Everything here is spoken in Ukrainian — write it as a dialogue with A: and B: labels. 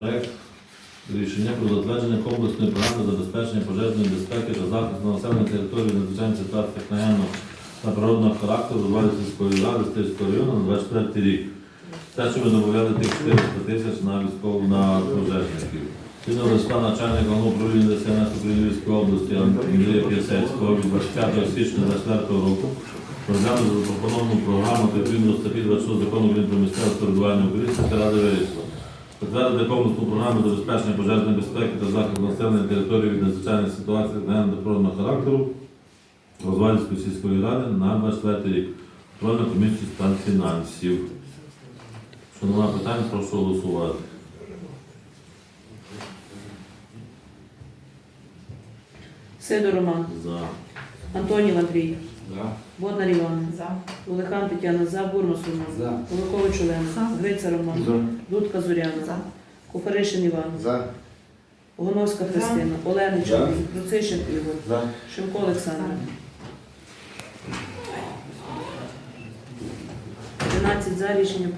A: Проект рішення про затвердження комплексної програми забезпечення пожежної безпеки та захисту населених територій в надзвичайних ситуаціях наявного та природного характеру Розвалі сільської ради Стильського району на 24 рік. Те, що ми додавали тих 400 тисяч на військову на пожежників. Сьогодні листа начальника управління ДСНС України області Андрія П'ясецького від 25 січня 2024 року розглянути запропоновану програму відповідно статті 26 закону про місцеве самоврядування України та Ради вирішила. Затвердити комплексну програму забезпечення пожежної безпеки та захисту населення території від надзвичайних ситуацій наявного характеру Розвальської сільської ради на 24 рік. Комісія з питань фінансів. Що питань, прошу голосувати.
B: Сидор Роман,
A: За.
B: Антонів Андрій,
C: За.
B: Боднар Іван,
D: За.
B: Олехан Тетяна, За, Бурмас Роман,
C: За.
B: Куликович Олена,
D: За.
B: Гриця Роман,
C: За.
B: Дудка Зоряна,
D: За.
B: Куфаришин Іван,
C: За.
B: Гоновська Христина, Оленича, Руцишин Ігор,
C: За.
B: Шимко Олександр. 13 за рішення